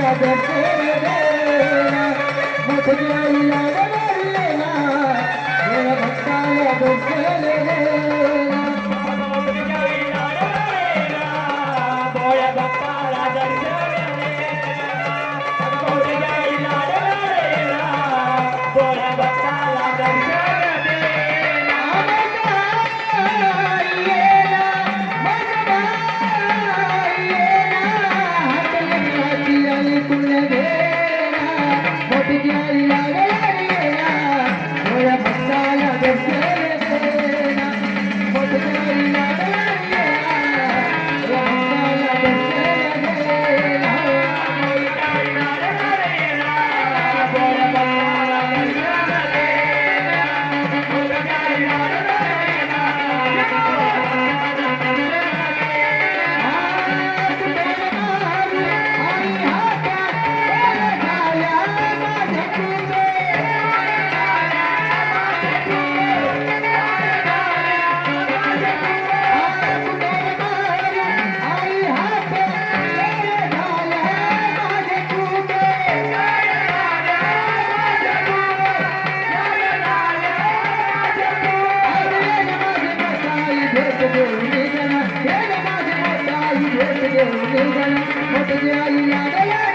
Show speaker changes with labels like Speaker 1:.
Speaker 1: భక్తాల దొరికే मोटिया